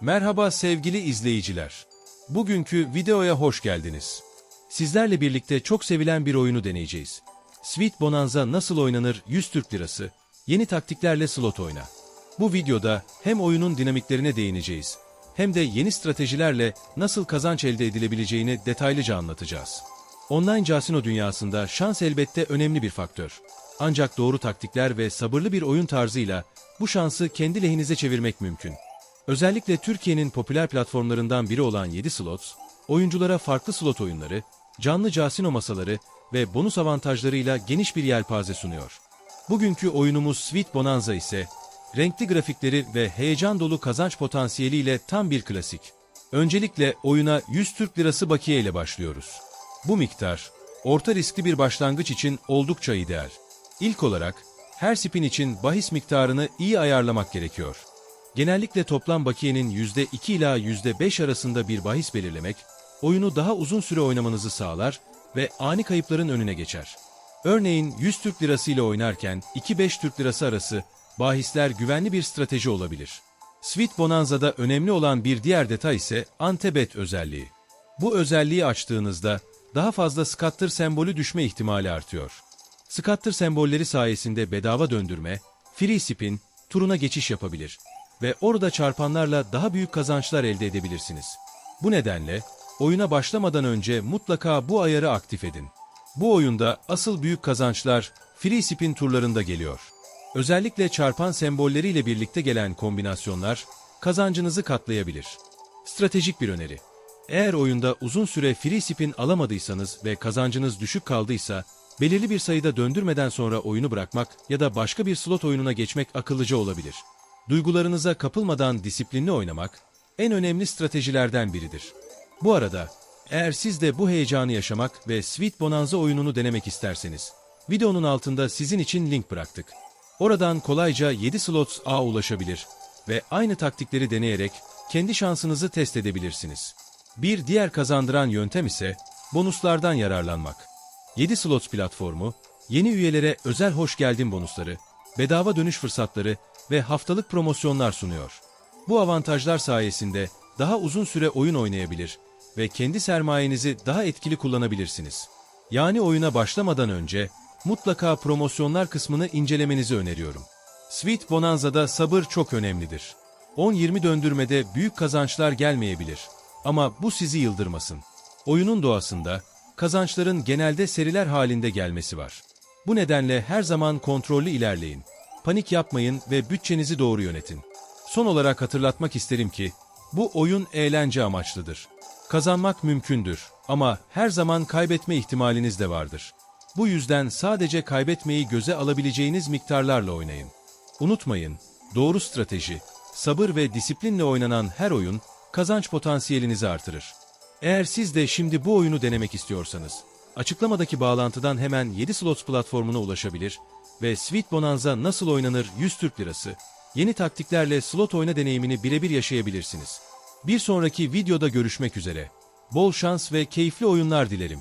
Merhaba sevgili izleyiciler. Bugünkü videoya hoş geldiniz. Sizlerle birlikte çok sevilen bir oyunu deneyeceğiz. Sweet Bonanza nasıl oynanır 100 Türk Lirası, yeni taktiklerle slot oyna. Bu videoda hem oyunun dinamiklerine değineceğiz, hem de yeni stratejilerle nasıl kazanç elde edilebileceğini detaylıca anlatacağız. Online casino dünyasında şans elbette önemli bir faktör. Ancak doğru taktikler ve sabırlı bir oyun tarzıyla bu şansı kendi lehinize çevirmek mümkün. Özellikle Türkiye'nin popüler platformlarından biri olan 7 Slots, oyunculara farklı slot oyunları, canlı casino masaları ve bonus avantajlarıyla geniş bir yelpaze sunuyor. Bugünkü oyunumuz Sweet Bonanza ise, renkli grafikleri ve heyecan dolu kazanç potansiyeliyle tam bir klasik. Öncelikle oyuna 100 Türk Lirası bakiye ile başlıyoruz. Bu miktar, orta riskli bir başlangıç için oldukça ideal. İlk olarak, her spin için bahis miktarını iyi ayarlamak gerekiyor. Genellikle toplam bakiyenin %2 ila %5 arasında bir bahis belirlemek, oyunu daha uzun süre oynamanızı sağlar ve ani kayıpların önüne geçer. Örneğin 100 Türk Lirası ile oynarken 2-5 Türk Lirası arası bahisler güvenli bir strateji olabilir. Sweet Bonanza'da önemli olan bir diğer detay ise Antebet özelliği. Bu özelliği açtığınızda daha fazla scatter sembolü düşme ihtimali artıyor. Scatter sembolleri sayesinde bedava döndürme, free spin, turuna geçiş yapabilir ve orada çarpanlarla daha büyük kazançlar elde edebilirsiniz. Bu nedenle oyuna başlamadan önce mutlaka bu ayarı aktif edin. Bu oyunda asıl büyük kazançlar free spin turlarında geliyor. Özellikle çarpan sembolleriyle birlikte gelen kombinasyonlar kazancınızı katlayabilir. Stratejik bir öneri. Eğer oyunda uzun süre free spin alamadıysanız ve kazancınız düşük kaldıysa, belirli bir sayıda döndürmeden sonra oyunu bırakmak ya da başka bir slot oyununa geçmek akıllıca olabilir. Duygularınıza kapılmadan disiplinli oynamak en önemli stratejilerden biridir. Bu arada eğer siz de bu heyecanı yaşamak ve Sweet Bonanza oyununu denemek isterseniz, videonun altında sizin için link bıraktık. Oradan kolayca 7 slots A ulaşabilir ve aynı taktikleri deneyerek kendi şansınızı test edebilirsiniz. Bir diğer kazandıran yöntem ise bonuslardan yararlanmak. 7 slots platformu, yeni üyelere özel hoş geldin bonusları, bedava dönüş fırsatları ve haftalık promosyonlar sunuyor. Bu avantajlar sayesinde daha uzun süre oyun oynayabilir ve kendi sermayenizi daha etkili kullanabilirsiniz. Yani oyuna başlamadan önce mutlaka promosyonlar kısmını incelemenizi öneriyorum. Sweet Bonanza'da sabır çok önemlidir. 10-20 döndürmede büyük kazançlar gelmeyebilir ama bu sizi yıldırmasın. Oyunun doğasında kazançların genelde seriler halinde gelmesi var. Bu nedenle her zaman kontrollü ilerleyin. Panik yapmayın ve bütçenizi doğru yönetin. Son olarak hatırlatmak isterim ki bu oyun eğlence amaçlıdır. Kazanmak mümkündür ama her zaman kaybetme ihtimaliniz de vardır. Bu yüzden sadece kaybetmeyi göze alabileceğiniz miktarlarla oynayın. Unutmayın, doğru strateji, sabır ve disiplinle oynanan her oyun kazanç potansiyelinizi artırır. Eğer siz de şimdi bu oyunu denemek istiyorsanız, açıklamadaki bağlantıdan hemen 7 Slots platformuna ulaşabilir ve Sweet Bonanza nasıl oynanır 100 Türk Lirası, yeni taktiklerle slot oyna deneyimini birebir yaşayabilirsiniz. Bir sonraki videoda görüşmek üzere. Bol şans ve keyifli oyunlar dilerim.